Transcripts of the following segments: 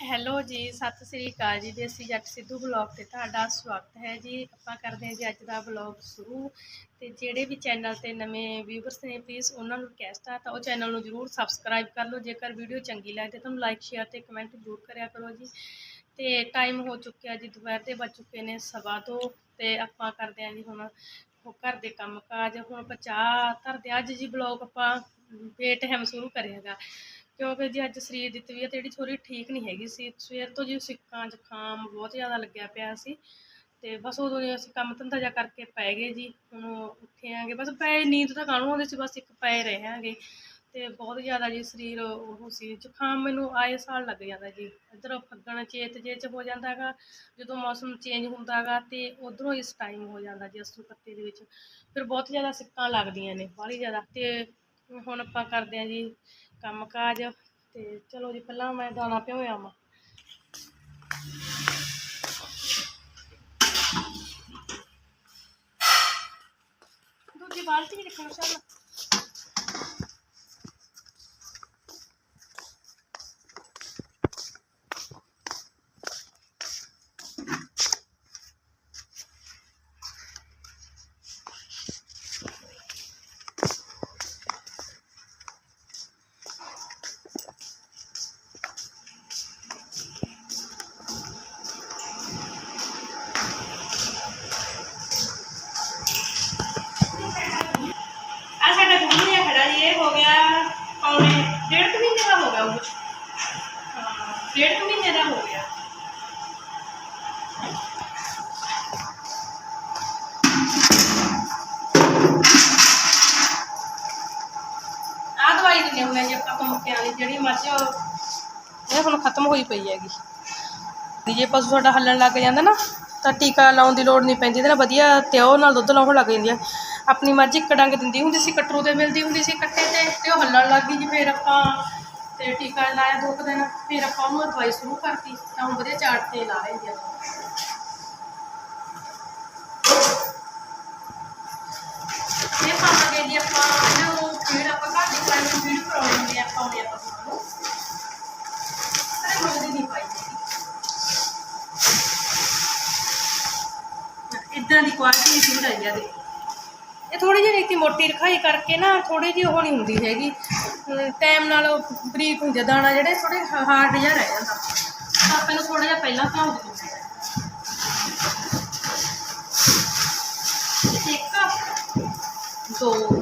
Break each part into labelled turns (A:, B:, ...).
A: Hello ਜੀ, ਸਤਿ ਸ੍ਰੀ ਅਕਾਲ ਜੀ। ਦੇਸੀ ਜੱਟ ਸਿੱਧੂ ਬਲੌਗ ਤੇ ਤੁਹਾਡਾ ਸਵਾਗਤ ਹੈ ਜੀ। ਆਪਾਂ ਕਰਦੇ ਹਾਂ ਜੀ ਅੱਜ ਦਾ ਬਲੌਗ ਸ਼ੁਰੂ। ਤੇ ਜਿਹੜੇ ਵੀ ਚੈਨਲ ਤੇ ਨਵੇਂ ਵਿਊਵਰਸ ਨੇ ਪਲੀਜ਼ ਉਹਨਾਂ ਨੂੰ ਰਿਕਵੈਸਟ ਆ, ਤਾਂ ਉਹ ਚੈਨਲ ਨੂੰ ਜਰੂਰ ਸਬਸਕ੍ਰਾਈਬ ਕਰ ਲਓ। ਜੇਕਰ ਵੀਡੀਓ ਚੰਗੀ ਲੱਗਦੀ ਤੁਹਾਨੂੰ ਲਾਈਕ ਸ਼ੇਅਰ ਤੇ ਕਮੈਂਟ ਜ਼ਰੂਰ ਕਰਿਆ ਕਰੋ ਜੀ। ਤੇ ਟਾਈਮ ਹੋ ਚੁੱਕਿਆ ਜੀ, ਦੁਪਹਿਰ ਦੇ ਵੱਜ ਚੁੱਕੇ ਨੇ ਸਵਾ ਦੋ। ਤੇ ਆਪਾਂ ਕਰਦੇ ਹਾਂ ਜੀ ਹੁਣ ਘਰ ਦੇ ਕੰਮ ਕਾਜ ਹੁਣ ਆਪਾਂ ਚਾਹ ਧਰਦੇ ਹਾਂ। ਅੱਜ ਜੀ ਬਲੌਗ ਆਪਾਂ ਬੇਟਹਿਮ ਸ਼ੁਰੂ ਕਰਿਆਗਾ। ਕਿਉਂਕਿ ਜੀ ਅੱਜ ਸਰੀਰ ਦੀ ਤਬੀਅਤ ਜਿਹੜੀ ਥੋੜੀ ਠੀਕ ਨਹੀਂ ਹੈਗੀ ਸੀ, ਸਵੇਰ ਤੋਂ ਜੀ ਸਿੱਕਾਂ ਜ਼ੁਕਾਮ ਬਹੁਤ ਜ਼ਿਆਦਾ ਲੱਗਿਆ ਪਿਆ ਸੀ ਤੇ ਬਸ ਉਦੋਂ ਹੀ ਅਸੀਂ ਕੰਮ ਧੰਦਾ ਜਾ ਕਰਕੇ ਪੈ ਗਏ ਜੀ, ਹੁਣ ਉੱਠੇ ਆਂਗੇ ਬਸ ਪਏ ਨੀਂਦ ਤਾਂ ਕਾਹਨੂੰ ਆਉਂਦੇ ਸੀ, ਬਸ ਇੱਕ ਪਏ ਰਹੇ ਆਂਗੇ ਤੇ ਬਹੁਤ ਜ਼ਿਆਦਾ ਜੀ ਸਰੀਰ ਉਹ ਸੀ, ਜ਼ੁਕਾਮ ਮੈਨੂੰ ਆਏ ਸਾਲ ਲੱਗ ਜਾਂਦਾ ਜੀ, ਇੱਧਰ ਫੱਗਣ ਚੇਤ ਜੇ ਚ ਹੋ ਜਾਂਦਾ ਗਾ, ਜਦੋਂ ਮੌਸਮ ਚੇਂਜ ਹੁੰਦਾ ਗਾ ਤੇ ਉਧਰੋਂ ਇਸ ਟਾਈਮ ਹੋ ਜਾਂਦਾ ਜੀ, ਅਸੂ ਪੱਤੇ ਦੇ ਵਿੱਚ, ਫਿਰ ਬਹੁਤ ਜ਼ਿਆਦਾ ਸਿੱਕਾਂ ਲੱਗਦੀਆਂ ਨੇ, ਬਾਹਲੀ ਜ਼ਿਆਦਾ ਤੇ ਹੁਣ ਆਪਾਂ ਕਰਦੇ ਹਾਂ ਜੀ ਕੰਮ ਕਾਜ ਤੇ ਚਲੋ ਜੀ, ਪਹਿਲਾਂ ਮੈਂ ਦਾਣਾ ਭਿਓਇਆ ਵਾਂ। ਦੂਜੀ ਬਾਲਟੀ ਵੀ ਰੱਖਣਾ ਚੱਲ ਆ ਦਵਾਈ ਦਿੰਦੇ ਹੁੰਦੇ ਜੀ ਆਪਾਂ ਕੁੰਮਕਿਆਂ ਵਾਲੀ, ਜਿਹੜੀ ਮੱਝ ਇਹ ਹੁਣ ਖਤਮ ਹੋਈ ਪਈ ਹੈਗੀ। ਜੇ ਪਸ਼ੂ ਤੁਹਾਡਾ ਹੱਲਣ ਲੱਗ ਜਾਂਦਾ ਨਾ, ਤਾਂ ਟੀਕਾ ਲਾਉਣ ਦੀ ਲੋੜ ਨਹੀਂ ਪੈਂਦੀ, ਇਹਦੇ ਨਾਲ ਵਧੀਆ ਤੇ ਉਹ ਨਾਲ ਦੁੱਧ ਲਾਉਣ ਲੱਗ ਜਾਂਦੀ ਆ ਆਪਣੀ ਮਰਜ਼ੀ ਇੱਕ ਡੰਗ ਦਿੰਦੀ ਹੁੰਦੀ ਸੀ, ਕਟਰੂ ਤੇ ਮਿਲਦੀ ਹੁੰਦੀ ਸੀ ਕੱਟੇ ਤੇ ਤੇ ਉਹ ਹੱਲਣ ਲੱਗ ਗਈ ਜੀ ਫਿਰ ਆਪਾਂ, ਤੇ ਟੀਕਾ ਲਾਇਆ ਦੋ ਕੁ ਦਿਨ, ਫਿਰ ਆਪਾਂ ਉਹਨੂੰ ਦਵਾਈ ਸ਼ੁਰੂ ਕਰਤੀ, ਤਾਂ ਹੁਣ ਵਧੀਆ ਚਾਟ ਤੇ ਲਾ ਰਹੇ ਜੀ ਆਪਾਂ। ਜੀ ਆਪਾਂ ਇਹਨਾਂ ਨੂੰ ਫੀਡ ਆਪਾਂ ਘਰ ਦੀ ਖਾਈ ਨੂੰ ਫੀਡ ਕਰਾਉਣੀ ਹੁੰਦੀ ਆ ਪਾਉਣੇ ਆਪਾਂ ਨੂੰ। ਪਰ ਮੁੱਕਦੀ ਨਹੀਂ ਪਾਈ ਜੀ ਇਦਾਂ ਦੀ ਕੁਆਲਿਟੀ ਦੀ ਫੀਡ ਆਈ ਆ ਦੇ ਇਹ ਥੋੜੀ ਜਿਹੀ ਰੀਤੀ ਮੋਟੀ ਰਖਾਈ ਕਰਕੇ ਨਾ ਥੋੜੀ ਜਿਹੀ ਉਹ ਨਹੀਂ ਹੁੰਦੀ ਹੈਗੀ। ਟਾਈਮ ਨਾਲ ਬਰੀਕ ਹੁੰਦਾ ਦਾਣਾ ਜਿਹੜੇ ਥੋੜੇ ਹਾਰਡ ਜਿਹਾ ਰਹਿ ਜਾਂਦਾ। ਆਪਾਂ ਨੂੰ ਥੋੜਾ ਜਿਹਾ ਪਹਿਲਾਂ ਭਿਉਂ ਦਿੰਦੇ ਹਾਂ ਇੱਕ ਦੋ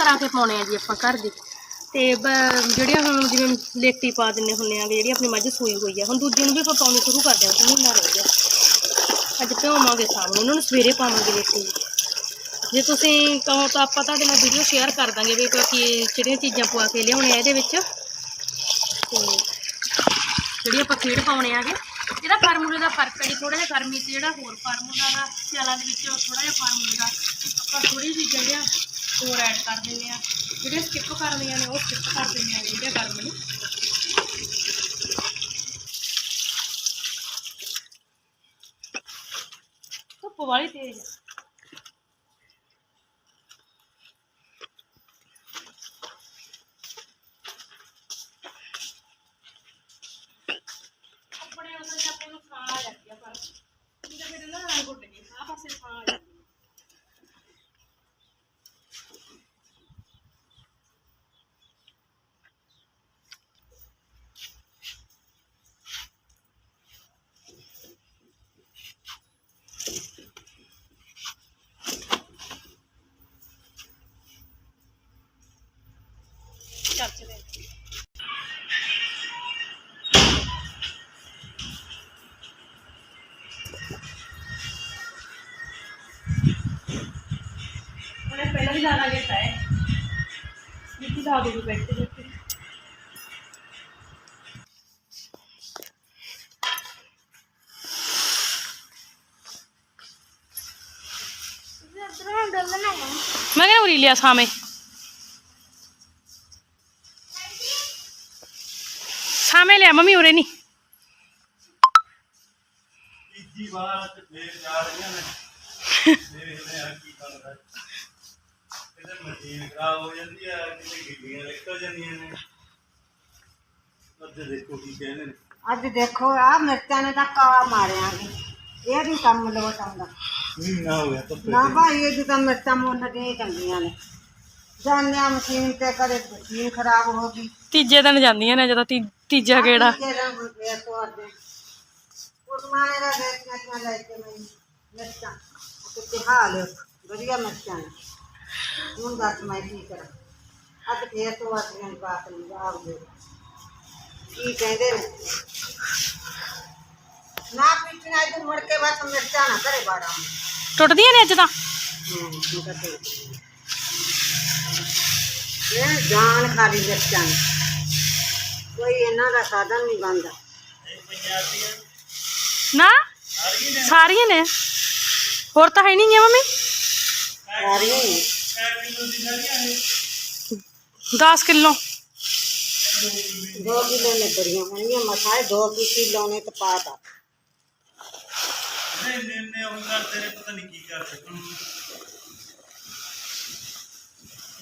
A: ਕਰਾ ਕੇ ਪਾਉਣੇ ਆ ਜੀ ਆਪਾਂ ਘਰ ਦੀ। ਤੇ ਬ- ਜਿਹੜੀਆਂ ਹੁਣ ਜਿਵੇਂ ਲੇਟੀ ਪਾ ਦਿੰਨੇ ਹੁੰਨੇ ਆ, ਜਿਹੜੀ ਆਪਣੀ ਮੱਝ ਸੂਈ ਹੋਈ ਆ, ਹੁਣ ਦੂਜੇ ਨੂੰ ਵੀ ਆਪਾਂ ਪਾਉਣੀ ਸ਼ੁਰੂ ਕਰ ਦਿਆਂਗੇ ਮਹੀਨਾ ਰਹਿ ਗਿਆ। ਅੱਜ ਭਿਓਵਾਂਗੇ ਸ਼ਾਮ ਨੂੰ ਉਹਨਾਂ ਨੂੰ ਸਵੇਰੇ ਪਾਵਾਂਗੇ ਲੇਟੀ ਜੇ ਤੁਸੀਂ ਕਹੋ ਤਾਂ ਆਪਾਂ ਤੁਹਾਡੇ ਨਾਲ ਵੀਡੀਓ ਸ਼ੇਅਰ ਕਰ ਦਾਂਗੇ ਵੀ ਬਾਕੀ ਜਿਹੜੀਆਂ ਚੀਜ਼ਾਂ ਪਵਾ ਕੇ ਲਿਆਉਣੇ ਆ ਇਹਦੇ ਵਿੱਚ। ਤੇ ਜਿਹੜੀ ਆਪਾਂ ਫੀਡ ਪਾਉਣੇ ਆਗੇ, ਇਹਦਾ ਫਾਰਮੂਲੇ ਦਾ ਫ਼ਰਕ ਹੈ ਜੀ ਥੋੜਾ ਜਿਹਾ ਗਰਮੀ 'ਚ ਜਿਹੜਾ ਹੋਰ ਫਾਰਮੂਲਾ ਦਾ, ਸਿਆਲਾਂ ਦੇ ਵਿੱਚ ਥੋੜਾ ਜਿਹਾ ਫਾਰਮੂਲੇ ਦਾ, ਆਪਾਂ ਥੋੜੀ ਜਿਹੀ ਜਿਹੜੀਆਂ ਹੋਰ ਐਡ ਕਰ ਦਿੰਦੇ ਆ ਜਿਹੜੀਆਂ ਸਕਿਪ ਕਰਨੀਆਂ ਨੇ, ਉਹ ਸਕਿਪ ਕਰ ਦਿੰਦੇ ਆ ਜਿਹੜੀਆਂ ਗਰਮ ਨੇ ਧੁੱਪ ਵਾਲੀ ਤੇਜ਼ ਆ। ਵੀ ਲਾਣਾ ਗਿਆ ਹੈ। ਮਿੱਟੀ ਲਾ ਦੇ ਬੈਠੇ ਬੈਠੇ ਮੈਂ ਕਿਹਾ ਉਰੀ ਲਿਆ ਸਾਵੇਂ। ਸਾਵੇਂ ਲਿਆ ਮੰਮੀ ਉਰੇ ਨਹੀਂ
B: ਤੀਜੀ ਵਾਰ ਤੇ ਫੇਰ ਜਾ ਰਹੀਆਂ ਨੇ। ਦੇਖਦੇ ਆ ਕੀ ਬਣਦਾ ਕਿਤੇ ਮਸ਼ੀਨ ਖਰਾਬ ਹੋ ਜਾਂਦੀ ਆ ਕਿਤੇ ਗਿੱਲੀਆਂ ਨਿਕਲ ਜਾਂਦੀਆਂ ਨੇ ਅੱਜ ਦੇਖੋ ਕੀ ਕਹਿੰਦੇ ਨੇ
C: ਅੱਜ ਦੇਖੋ ਆ ਮਿਰਚਾਂ ਨੇ ਤਾਂ ਕਾਲਾ ਮਾਰਿਆ ਜੀ। ਇਹ ਵੀ ਕੰਮ ਲੋਟ ਆਉਂਦਾ
B: ਮਹੀਨਾ ਹੋ ਗਿਆ ਧੁੱਪੇ
C: ਨਾ ਭਾਈ ਇਹ ਤਾਂ ਮਿਰਚਾਂ ਮੁੱਲ ਦੀਆਂ ਹੀ ਚੰਗੀਆਂ ਨੇ। ਜਾਨਿਆ ਮਸ਼ੀਨ ਤੇ ਕਦੇ ਮਸ਼ੀਨ ਖਰਾਬ ਹੋ ਗਈ।
A: ਤੀਜੇ ਦਿਨ ਜਾਂਦੀਆਂ ਨੇ ਜਦੋਂ ਤੀ- ਤੀਜਾ ਗੇੜਾ।
C: ਤੀਜੇ ਦਿਨ ਹੁਣ ਫੇਰ ਤੋੜਦੇ ਉਸ ਮਾਨੇ ਦਾ ਦੇਖ ਕੇ ਮੈਂ ਲੈ ਕੇ ਮੈਂ ਮਿਰਚਾਂ। ਤੇ ਤਿਹਾ ਲਿਓ ਵਧੀਆ ਮਿਰਚਾਂ ਨੇ। ਹੁਣ ਦੱਸ ਮੈਂ ਕੀ ਕਰਾਂ ਅੱਜ ਫੇਰ ਤੋਂ ਆਟੀਆਂ ਦੀ ਬਾਤ ਨਹੀਂ ਜਵਾਬ ਦੇ ਕੀ ਕਹਿੰਦੇ ਨੇ ਨਾ ਪਿੱਛਣਾ ਇਹ ਮੁੜ ਕੇ ਬਸ ਮਿਰਚਾਂ ਨਾ ਕਰੇ ਬਾੜਾ
A: ਟੁੱਟਦੀਆਂ ਨੇ ਅੱਜ ਤਾਂ
C: ਇਹ ਜਾਨ ਖਾਲੀ ਮਿਰਚਾਂ ਨੇ। ਕੋਈ ਇਹਨਾਂ ਦਾ ਸਾਧਨ ਨਹੀਂ ਬਣਦਾ
A: ਨਾ ਸਾਰੀਆਂ ਨੇ ਹੋਰ ਤਾਂ ਹੈ ਨਹੀਂ ਹੈ ਮੰਮੀ
C: ਸਾਰੀਆਂ ਹੀ
A: 10 ਕਿਲੋ।
C: ਦੋ ਕਿਲੋ ਨੇ ਬੜੀਆਂ ਹੋਣਗੀਆਂ ਮਸਾਏ ਦੋ ਕਿਲੋ ਨੇ ਤੇ ਪਾਤਾ
B: ਨਹੀਂ ਨੇ ਨੇ ਉਹ ਕਰਦੇ ਨੇ ਪਤਾ ਨਹੀਂ ਕੀ ਕਰਦੇ ਹੁਣ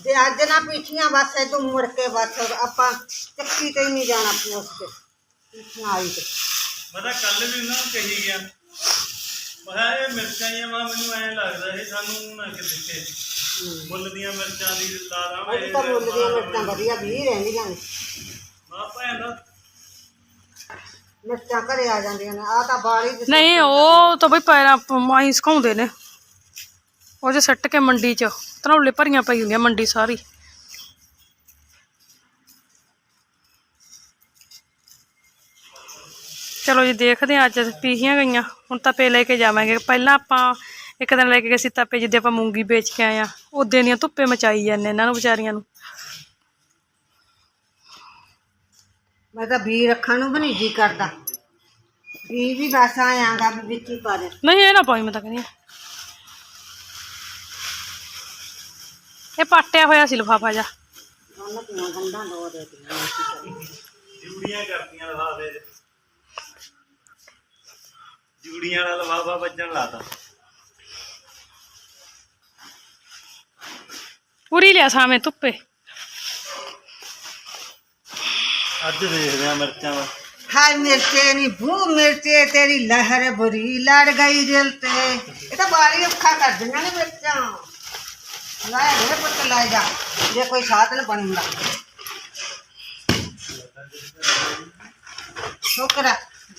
C: ਜੇ ਅੱਜ ਨਾ ਪਿੱਛੀਆਂ ਬਸ ਇਹ ਤੂੰ ਮੁੜ ਕੇ ਬਸ ਆਪਾਂ ਚੱਕੀ ਤੇ ਨਹੀਂ ਜਾਣਾ ਆਪਣੇ ਉਸ ਤੇ। ਪਿੱਛੀਆਂ ਆਈ ਤੇ।
B: ਪਤਾ ਕੱਲ ਵੀ ਉਹਨਾਂ ਨੂੰ ਕਹੀ ਗਿਆ। ਮੈਂ ਕਿਹਾ ਇਹ ਮਿਰਚਾਂ ਹੀ ਆ ਮਾਂ ਮੈਨੂੰ ਐਂ ਲੱਗਦਾ ਇਹ ਸਾਨੂੰ ਨਾ ਕਿ ਦਿੱਤੇ ਮੁੱਲ ਦੀਆਂ ਮਿਰਚਾਂ ਦੀ ਲਾ ਦਾਂਗੇ
C: ਅੱਜ ਤਾਂ ਮੁੱਲ ਦੀਆਂ ਮਿਰਚਾਂ ਵਧੀਆ ਵੀ ਰਹਿੰਦੀਆਂ ਨੇ।
B: ਮਾਂ ਭੈਣ ਦਾ।
C: ਮਿਰਚਾਂ ਘਰੇ ਆ ਜਾਂਦੀਆਂ ਨੇ ਆ ਤਾਂ ਬਾੜੀ ਚ
A: ਨਹੀਂ ਉਹ ਤਾਂ ਬਈ ਪੈਰਾਂ ਮਾਈ ਸੁਕਾਉਂਦੇ ਨੇ। ਉਹ ਜੇ ਸੱਟ ਕੇ ਮੰਡੀ 'ਚ ਧਨੌਲੇ ਭਰੀਆਂ ਪਈ ਹੁੰਦੀਆਂ ਮੰਡੀ ਸਾਰੀ। ਚਲੋ ਜੀ ਦੇਖਦੇ ਹਾਂ ਅੱਜ ਪੀਹੀਆਂ ਗਈਆਂ। ਹੁਣ ਤਪੇ ਲੈ ਕੇ ਜਾਵਾਂਗੇ। ਪਹਿਲਾਂ ਆਪਾਂ ਇੱਕ ਦਿਨ ਲੈ ਕੇ ਗਏ ਸੀ ਤਪੇ ਜਿੱਦੇ ਆਪਾਂ ਮੂੰਗੀ ਵੇਚ ਕੇ ਆਏ ਆ ਉਦੋਂ ਦੀਆਂ ਧੁੱਪੇ ਮਚਾਈ ਜਾਂਦੇ ਇਹਨਾਂ ਨੂੰ ਵਿਚਾਰੀਆਂ ਨੂੰ।
C: ਮੈਂ ਤਾਂ ਬੀ ਰੱਖਣ ਨੂੰ ਵੀ ਨਹੀਂ ਜੀ ਕਰਦਾ। ਬੀ ਵੀ ਬਸ ਆਇਆਗਾ ਵੀ ਵਿੱਚ ਹੀ ਪਾ ਦੇ।
A: ਨਹੀਂ ਇਹ ਨਾ ਪਾਈ ਮੈਂ ਤਾਂ ਕਹਿੰਦੀ ਹਾਂ। ਇਹ ਪਾਟਿਆ ਹੋਇਆ ਸੀ ਲਿਫਾਫਾ ਜਾ
C: ਉਹਨਾਂ ਦੀਆਂ ਗੰਢਾਂ ਦੋ ਦੇ ਦਿੱਤੀਆਂ।
B: ਜੂੜੀਆਂ ਕਰਦੀਆਂ ਲਫਾਫੇ ਦੇ ਜੂੜੀਆਂ ਵਾਲਾ ਲਫਾਫਾ ਵੱਜਣ ਲਾਤਾ
A: ਪੂਰੀ ਲਿਆ ਸਾਵੇਂ ਧੁੱਪੇ
B: ਅੱਜ ਦੇਖਦੇ ਆ ਮਿਰਚਾਂ ਦਾ
C: ਹਾय ਮਿਰਚੇ ਨੀ ਭੂ ਮਿਰਚੇ ਤੇਰੀ ਲਹਿਰ ਬੁਰੀ ਲੜ ਗਈ ਦਿਲ ਤੇ ਇਹ ਤਾਂ ਬਾਰੀ ਅੱਖਾਂ ਕਰ ਦਿੰਦੀਆਂ ਨੇ ਮਿਰਚਾਂ ਲੈ ਮੇਰੇ ਪੁੱਤ ਲੈ ਜਾ ਜੇ ਕੋਈ ਸਾਧਨ ਬਣੂਗਾ ਸ਼ੁਕਰ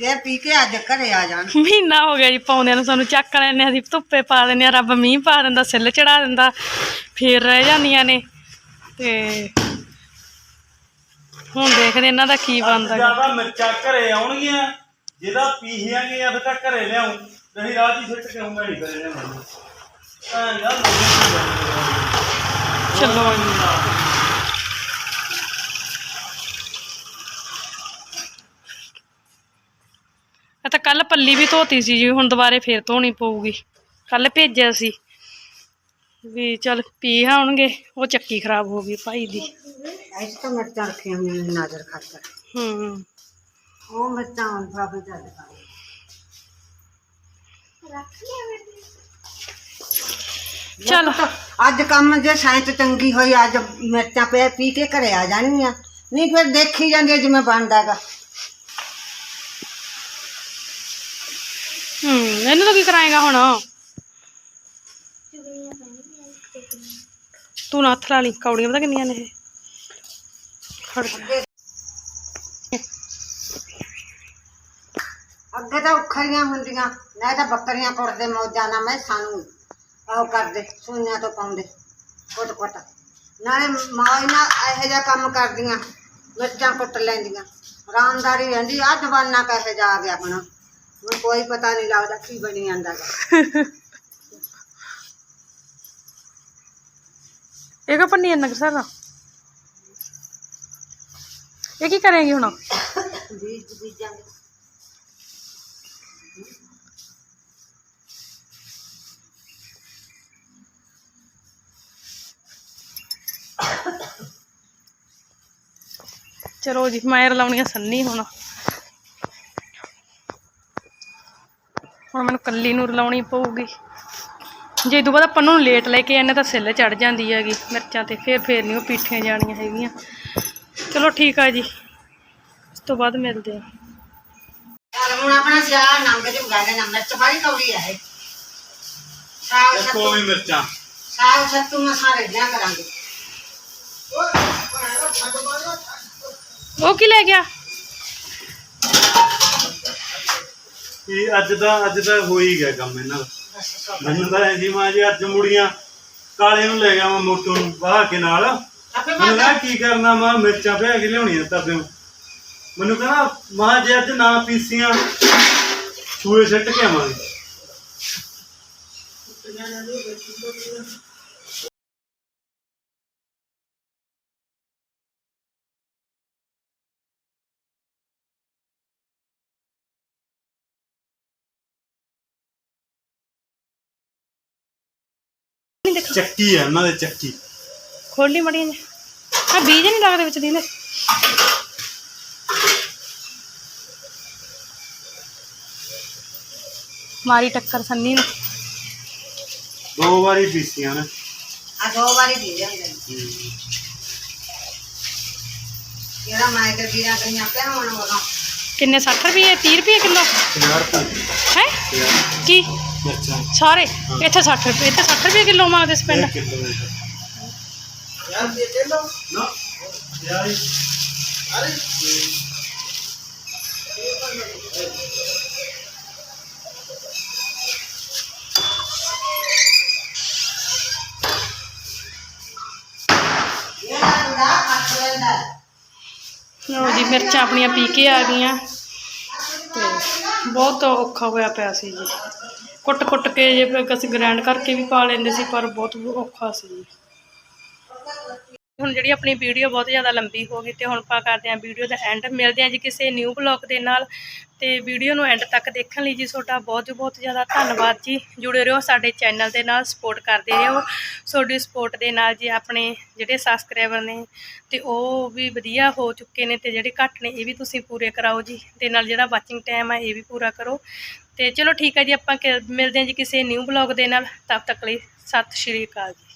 C: ਆ, ਜੇ ਪੀ ਕੇ ਅੱਜ ਘਰੇ ਆ ਜਾਣ।
A: ਮਹੀਨਾ ਹੋ ਗਿਆ ਜੀ ਪਾਉਂਦਿਆਂ ਨੂੰ ਸਾਨੂੰ ਚੱਕ ਹਾਂ ਅਸੀਂ ਧੁੱਪੇ ਪਾ ਦਿੰਦੇ ਹਾਂ ਰੱਬ ਮੀਂਹ ਪਾ ਦਿੰਦਾ ਸਿੱਲ ਚੜਾ ਦਿੰਦਾ ਫੇਰ ਰਹਿ ਜਾਂਦੀਆਂ ਨੇ। ਤੇ ਹੁਣ ਦੇਖਦੇ ਇਹਨਾਂ ਦਾ ਕੀ ਬਣਦਾ।
B: ਜ਼ਿਆਦਾ ਮਿਰਚਾਂ ਘਰੇ ਆਉਣਗੀਆਂ ਜਿਹਦਾ ਪੀਹੀਆਂਗੇ ਜਾਂ ਫਿਰ ਤਾਂ ਘਰੇ ਲਿਆਉਂ। ਨਹੀਂ ਰਾਤ ਹੀ ਸਿੱਟ ਕੇ ਆਉਂਗਾ ਨਹੀਂ ਭੈਣ ਦਾ ਲੋਕ
A: ਚਲੋ ਜੀ ਇਹ ਤਾਂ ਕੱਲ ਪੱਲੀ ਵੀ ਧੋਤੀ ਸੀ ਜੀ ਹੁਣ ਦੁਬਾਰੇ ਫੇਰ ਧੋਣੀ ਪਊਗੀ। ਕੱਲ ਭੇਜਿਆ ਸੀ ਵੀ ਚਲ ਪੀ ਆਉਣਗੇ ਉਹ ਚੱਕੀ ਖਰਾਬ ਹੋ ਗਈ ਭਾਈ ਦੀ।
C: ਐਸ ਤਾਂ ਮਿਰਚਾਂ ਰੱਖੀਆਂ ਹੋਈਆਂ ਨੇ ਨਾਜ਼ਰ ਖਾਤਰ
A: ਹੂੰ।
C: ਉਹ ਮਿਰਚਾਂ ਹੁਣ ਭਾਵੇਂ ਚੱਲ। ਪਾ
A: ਚਲ
C: ਅੱਜ ਕੰਮ ਜੇ ਸਾਇੰਸ ਚੰਗੀ ਹੋਈ ਅੱਜ ਮਿਰਚਾਂ ਪੈ ਪੀ ਕੇ ਘਰੇ ਆ ਜਾਣਗੀਆਂ ਨਹੀਂ ਫਿਰ ਦੇਖੀ ਜਾਂਦੀ ਆ ਜਿਵੇਂ ਬਣਦਾਗਾ
A: ਹੂੰ, ਇਹਨੂੰ ਤਾਂ ਕੀ ਕਰਾਏਗਾ ਹੁਣ? ਤੂੰ ਨਾ ਹੱਥ ਲਾ ਲਈ, ਕੌੜੀਆਂ ਪਤਾ ਕਿੰਨੀਆਂ ਨੇ ਇਹ। ਖੜ ਜਾ।
C: ਅੱਗੇ ਤਾਂ ਉਖੜੀਆਂ ਹੁੰਦੀਆਂ ਨਾ ਤਾਂ ਬੱਕਰੀਆਂ ਕੁੱਟਦੇ ਮੌਜਾਂ ਨਾਲ ਮੈਂ ਸਾਨੂੰ ਉਹ ਕਰਦੇ, ਸੂਈਆਂ ਤੋਂ ਪਾਉਂਦੇ ਕੁੱਟ ਕੁੱਟ ਨਾਲੇ ਮਾਂ ਨਾ ਇਹੋ ਜਿਹਾ ਕੰਮ ਕਰਦੀਆਂ, ਮਿਰਚਾਂ ਕੁੱਟ ਲੈਂਦੀਆਂ। ਆਰਾਮਦਾਰੀ ਰਹਿੰਦੀ ਆ ਜਵਾਨਾ ਕਹੇ ਜਾ ਆ ਗਿਆ ਹੁਣ। ਹੁਣ ਕੋਈ ਪਤਾ ਨਹੀਂ ਲੱਗਦਾ ਕੀ ਬਣੀ ਜਾਂਦਾ ਗਾ।
A: ਇਹ ਕਾ ਪੰਨੀ ਨਗਰ ਸਾਰਾ ਇਹ ਕੀ ਕਰੇਗੀ ਹੁਣ?
C: ਬੀਜ ਬੀਜਾਂਗੇ।
A: ਚਲੋ ਜੀ ਮੈਂ ਲਾਉਣੀ ਆ ਸੰਨੀ ਹੁਣ। ਹੁਣ ਮੈਨੂੰ ਕੱਲੀ ਨੂੰ ਰਲਾਉਣੀ ਪਊਗੀ। ਜੇ ਤੋਂ ਬਾਅਦ ਆਪਾਂ ਨੂੰ ਲੇਟ ਲੈ ਕੇ ਆਨੇ ਤਾਂ ਸਿੱਲ ਚੜ ਜਾਂਦੀ ਹੈਗੀ ਮਿਰਚਾਂ ਤੇ। ਫਿਰ ਫੇਰ ਨਹੀਂ ਉਹ ਪੀਠੀਆਂ ਜਾਣੀਆਂ ਹੈਗੀਆਂ। ਚਲੋ ਠੀਕ ਆ ਜੀ। ਇਸ ਤੋਂ ਬਾਅਦ ਮਿਲਦੇ ਆ
C: ਚੱਲ ਹੁਣ ਆਪਣਾ ਸਿਆਲ ਨੰਗ ਜੂਗਾ ਨਾ ਮਿਰਚ ਬੜੀ ਕੌੜੀ ਹੈ ਸਾਗ
B: ਦੇਖੋ
C: ਸੱਤੂ
B: ਵੀ ਮਿਰਚਾਂ।
C: ਸਾਗ ਸੱਤੂ ਮਸਾਲੇ ਲਿਆ ਕਰਾਂਗੇ।
A: ਉਹ ਕੀ ਲੈ ਗਿਆ
B: ਇਹ ਅੱਜ ਦਾ ਅੱਜ ਦਾ ਹੋ ਹੀ ਗਿਆ ਕੰਮ ਇਹਨਾਂ ਦਾ। ਮੈਨੂੰ ਤਾਂ ਐਂ ਜੀ ਮਾਂ ਜੀ ਅੱਜ ਮੁੜੀਆਂ ਕਾਲੇ ਨੂੰ ਲੈ ਗਿਆ ਮੈਂ ਮੋਟੂ ਨੂੰ ਬਾਹ ਕੇ ਨਾਲ। ਮੈਨੂੰ ਕਹਿੰਦਾ ਕੀ ਕਰਨਾ ਮਾਂ ਮਿਰਚਾਂ ਭਿਆ ਕੇ ਲਿਆਉਣੀਆਂ ਤਵੇ ਮੈਨੂੰ ਕਹਿੰਦਾ ਮਾਂ ਜੇ ਅੱਜ ਨਾ ਪੀਸੀਆਂ ਛੂਏ ਸਿੱਟ ਕੇ ਆਵਾਂਗੇ। ਚੱਕੀ ਆ ਉਹਨਾਂ ਦੇ ਚੱਕੀ।
A: ਖੋਲੀ ਮੜੀਆਂ ਜੀ। ਆ ਬੀਜ ਨਹੀਂ ਲੱਗਦੇ ਵਿੱਚ ਦੀ ਨੇ ਮਾਰੀ ਟੱਕਰ ਸੰਨੀ ਨੂੰ।
B: ਦੋ ਵਾਰੀ ਪੀਸੀਆਂ ਨੇ।
C: ਆ ਦੋ ਵਾਰੀ ਪੀ ਜਾਂਦੇ ਨੇ। ਜਿਹੜਾ ਮੈਂ ਤੇ ਵੀਰਾਂ ਕਈਆਂ ਪਿਆ ਹੁਣ ਉਦੋਂ।
A: ਕਿੰਨੇ 60 ਰੁਪਏ 30 ਰੁਪਏ ਕਿਲੋ?
B: 50 ਰੁਪਏ।
A: ਹੈ? ਕੀ?
B: ਮਿਰਚਾਂ
A: ਸਾਰੇ ਇੱਥੇ 60 ਰੁਪਏ ਇੱਥੇ 60 ਰੁਪਏ ਕਿਲੋ ਮੰਗਦੇ ਇਸ ਪਿੰਡ।
B: ਇੱਕ ਕਿਲੋ ਦੇ ਯਾਰ ਦੇ ਦੇ ਲੋ ਨਾ। ਯਾਰ। ਅਰੇ।
A: ਜੀ ਮਿਰਚਾਂ ਆਪਣੀਆਂ ਪੀ ਕੇ ਆ ਗਈਆਂ। ਤੇ ਬਹੁਤ ਔਖਾ ਹੋਇਆ ਪਿਆ ਸੀ ਜੀ। ਕੁੱਟ ਕੁੱਟ ਕੇ ਜੇ ਫਿਰ ਅਸੀਂ ਗ੍ਰੈਂਡ ਕਰਕੇ ਵੀ ਪਾ ਲੈਂਦੇ ਸੀ, ਪਰ ਬਹੁਤ ਔਖਾ ਸੀ। ਜੀ ਹੁਣ ਜਿਹੜੀ ਆਪਣੀ ਵੀਡੀਓ ਬਹੁਤ ਜ਼ਿਆਦਾ ਲੰਬੀ ਹੋ ਗਈ ਤੇ ਹੁਣ ਆਪਾਂ ਕਰਦੇ ਹਾਂ ਵੀਡੀਓ ਦਾ ਐਂਡ ਮਿਲਦੇ ਹਾਂ ਜੀ ਕਿਸੇ ਨਿਊ ਬਲੌਗ ਦੇ ਨਾਲ। ਤੇ ਵੀਡੀਓ ਨੂੰ ਐਂਡ ਤੱਕ ਦੇਖਣ ਲਈ ਜੀ ਤੁਹਾਡਾ ਬਹੁਤ ਬਹੁਤ ਜ਼ਿਆਦਾ ਧੰਨਵਾਦ ਜੀ। ਜੁੜੇ ਰਹੋ ਸਾਡੇ ਚੈਨਲ ਦੇ ਨਾਲ ਸਪੋਰਟ ਕਰਦੇ ਰਹੋ। ਤੁਹਾਡੀ ਸਪੋਰਟ ਦੇ ਨਾਲ ਜੀ ਆਪਣੇ ਜਿਹੜੇ ਸਬਸਕ੍ਰਾਈਬਰ ਨੇ ਤੇ ਉਹ ਵੀ ਵਧੀਆ ਹੋ ਚੁੱਕੇ ਨੇ ਤੇ ਜਿਹੜੇ ਘੱਟ ਨੇ ਇਹ ਵੀ ਤੁਸੀਂ ਪੂਰੇ ਕਰਾਓ ਜੀ। ਤੇ ਨਾਲ ਜਿਹੜਾ ਵਾਚਿੰਗ ਟਾਈਮ ਆ ਇਹ ਵੀ ਪੂਰਾ ਕਰੋ। ਤੇ ਚਲੋ ਠੀਕ ਹੈ ਜੀ, ਆਪਾਂ ਕ- ਮਿਲਦੇ ਹਾਂ ਜੀ ਕਿਸੇ ਨਿਊ ਬਲੌਗ ਦੇ ਨਾਲ। ਤਦ ਤੱਕ ਲਈ ਸਤਿ ਸ਼੍ਰੀ ਅਕਾਲ ਜੀ।